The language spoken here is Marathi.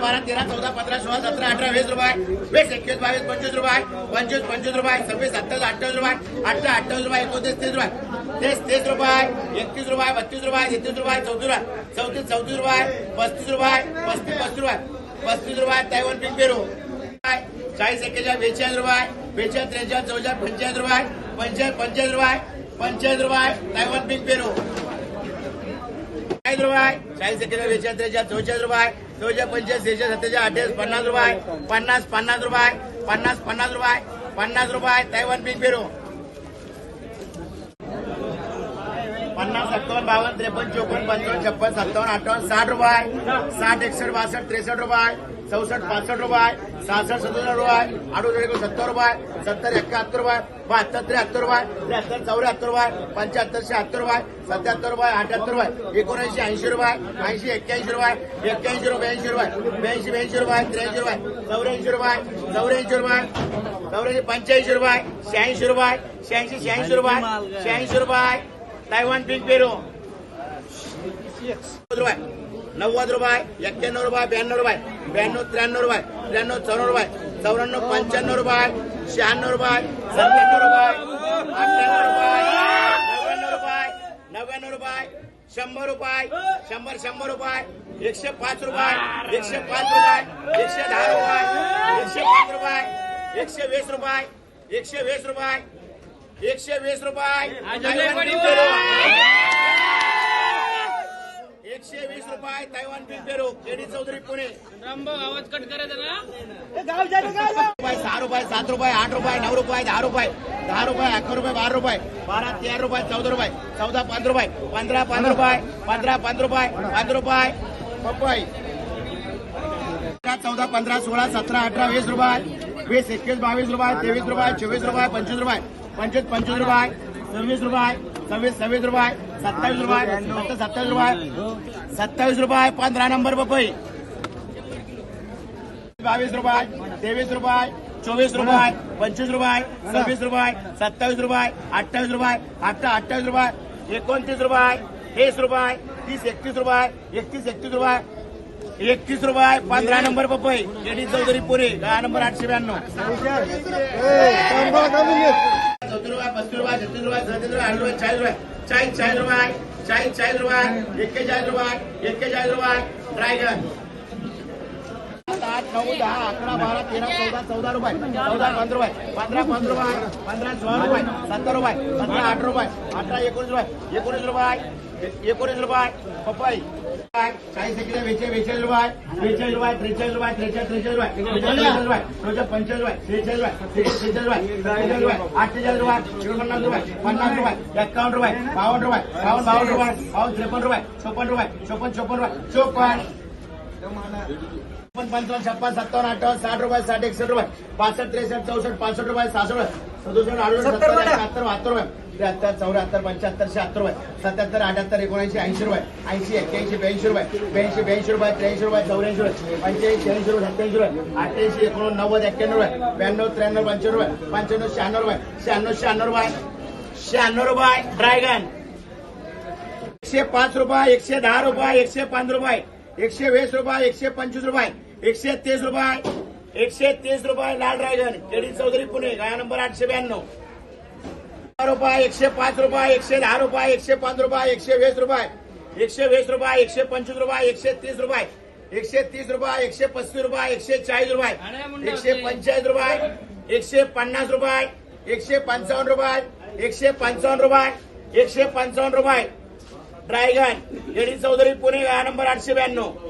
बारा तेरा चौदा पंधरा सोळा सतरा अठरा वीस रुपये. वीस एकवीस बावीस पंचवीस रुपये. पंचवीस पंचवीस रुपये. सव्वीस सत्तावीस अठ्ठावीस रुपये. अठरा अठ्ठावीस रुपये. एकोणतीस तीस रुपये. तीस तीस रुपये. एकतीस रुपये बत्तीस रुपये तेहतीस रुपये चौतीस रुपये. चौतीस चौतीस रुपये. पस्तीस रुपये. पस्तीस पस्तीस रुपये. पस्तीस रुपये तैवन पिंक पेरू चाळीस एक्केचाळीस बेचाळीस रुपये. बेचाळीस त्रेचाळीस चौचाळीस पंचाळीस रुपये. पंचाळीस पंचाळीस रुपये. पंचाळीस रुपये. तैवन पिंक पेरू चाळीस रुपये. चाळीस एक्केचाळीस बेचाळीस त्रेचाळीस चौचाळीस रुपये. दोनशे पंचवीस सेहेचाळीस सत्तेचाळीस अठ्ठावीस पन्नास रुपये पन्नास पन्नास रुपये पन्नास पन्नास रुपये पन्नास रुपये तैवन पीक पेरू. पन्नास सत्तावन्न बावन्न त्रेपन्न चोपन्न पंचावन्न छप्पन सत्तावन्न अठ्ठावन्न साठ रुपये साठ एकसष्ट बासष्ट त्रेसष्ट रुपये. चौसष्ट पासष्ट रुपये सहासष्ट सदुसष्ट रुपये अडुसष्ट एकोण सत्तर रुपये सत्तर एकाहत्तर रुपये बहात्तर त्र्याहत्तर रुपये त्र्याहत्तर चौऱ्याहत्तर रुपये पंच्याहत्तर शहात्तर रुपये सत्याहत्तर रुपये अठ्याहत्तर रुपये एकोणऐंशी ऐंशी रुपये ऐंशी एक्क्याऐंशी रुपये एक्क्याऐंशी रुपये ब्याऐंशी रुपये ब्याऐंशी ब्याऐंशी रुपये त्र्याऐंशी रुपये चौऱ्याऐंशी रुपये चौऱ्याऐंशी रुपये चौऱ्याऐंशी पंच्याऐंशी रुपये शहाऐंशी रुपये शहाऐंशी शहाऐंशी रुपये शहाऐंशी रुपये तैवान पिंक पेरू. रुपये. नव्वद रुपये एक्क्याण्णव रुपये ब्याण्णव रुपये ब्याण्णव त्र्याण्णव रुपये त्र्याण्णव चौऱ्याण्णव रुपये चौऱ्याण्णव पंच्याण्णव रुपये शहाण्णव रुपये सत्त्याण्णव रुपये अठ्ठ्याण्णव रुपये नव्याण्णव रुपये नव्याण्णव रुपये शंभर रुपये शंभर शंभर रुपये एकशे पाच रुपये एकशे पाच रुपये एकशे दहा रुपये एकशे पाच रुपये एकशे वीस रुपये एकशे वीस रुपये एकशे वीस रुपये एकशे वीस रुपये तैवान पिंक पेरू. केडी चौधरी पुणे. आवाज कट करायचा ना रुपये सहा रुपये सात रुपये आठ रुपये नऊ रुपये दहा रुपये. दहा रुपये अकरा रुपये बारा रुपये. बारा तेरा रुपये चौदा रुपये. चौदा पाच रुपये. पंधरा पाच रुपये. पंधरा पाच रुपये. पाच रुपये. पपई चौदा पंधरा सोळा सतरा अठरा वीस रुपये. वीस एकवीस बावीस रुपये तेवीस रुपये चोवीस रुपये पंचवीस रुपये. पंचवीस पंचवीस रुपये. सव्वीस रुपये. सव्वीस सव्वीस रुपये सत्तावीस रुपये सत्ता- सत्तावीस रुपये. सत्तावीस रुपये पंधरा नंबर पपई. बावीस रुपये तेवीस रुपये चोवीस रुपये पंचवीस रुपये सव्वीस रुपये सत्तावीस रुपये अठ्ठावीस रुपये अठरा अठ्ठावीस रुपये एकोणतीस रुपये तीस रुपये तीस एकतीस रुपये एकतीस एकतीस रुपये एकतीस रुपये पंधरा नंबर पपई. लेडीज चौधरी पुरी दहा नंबर आठशे ब्याण्णव. चौतीस रुपये पस्तीस रुपये छत्तीस रुपये सदतीस रुपये आठ रुपये चाळीस रुपये चाळीस चाळीस रुपये चाळीस चाळीस रुपये एक्केचाळीस रुपये एक्केचाळीस रुपये ड्रायगन आठ नऊ दहा अकरा बारा तेरा चौदा चौदा रुपये चौदा पंधरा रुपये पंधरा पंधरा रुपये पंधरा सोळा रुपये सत्तर रुपये सतरा आठ रुपये अठरा एकोणीस रुपये एकोणीस रुपये एकोणीस रुपये पपई चाळीस एकशे रुपये बेचाळीस रुपये त्रेचाळीस रुपये त्रेचाळीस त्रेचाळीस रुपये त्रेचाळीस रुपये चौचाळीस पंचेचाळीस रुपये रुपये रुपये रुपये अठ्ठेचाळीस रुपये एकोणपन्नास रुपये पन्नास रुपये एक्कावन्न रुपये बावन्न रुपये बावन्न बावन्न रुपये बावन्न त्रेपन्न रुपये चोपन्न रुपये चोपन्न चोपन्न रुपये चोपन्न पण पंचावन्न छप्पन सत्तावन्न अठ्ठावन्न साठ रुपये साठ एकसष्ट रुपये पासष्ट त्रेसष्ट चौसष्ट पासष्ट रुपये सहासष्ट रुपये सदुसष्ट अडुसष्ट सत्तर बहात्तर रुपये त्र्याहत्तर चौऱ्याहत्तर पंच्याहत्तर शहात्तर रुपये सत्याहत्तर अठ्याहत्तर एकोणऐंशी ऐंशी रुपये ऐंशी एक्क्याऐंशी ब्याऐंशी रुपये ब्याऐंशी ब्याऐंशी रुपये त्र्याऐंशी रुपये चौऱ्याऐंशी रुपये पंच्याऐंशी ऐंशी रुपये सत्याऐंशी रुपये अठ्ठ्याऐंशी एकोणनव्वद एक्क्याण्णव रुपये ब्याण्णव त्र्याण्णव पंच्याण्णव रुपये पंच्याण्णव शहाण्णव रुपये शहाण्णव शहाण्णव रुपये शहाण्णव रुपये ड्रॅगन. एकशे पाच रुपये एकशे दहा रुपये एकशे पाच रुपये. एकशे वीस रुपये एकशे पंचवीस रुपये. एकशे तीस रुपये. एकशे तीस रुपये लाल ड्रॅगन. केडी चौधरी पुणे गाया नंबर आठशे ब्याण्णव. रुपये एकशे पाच रुपये एकशे दहा रुपये एकशे पाच रुपये एकशे वीस रुपये एकशे वीस रुपये एकशे पंचवीस रुपये एकशे तीस रुपये एकशे तीस रुपये एकशे पस्तीस रुपये एकशे चाळीस रुपये एकशे पंचेचाळीस रुपये एकशे पन्नास रुपये एकशे पंचावन्न रुपये एकशे पंचावन्न रुपये एकशे पंचावन्न रुपये ड्रॅगन येडी चौधरी पुणे नंबर आठशे ब्याण्णव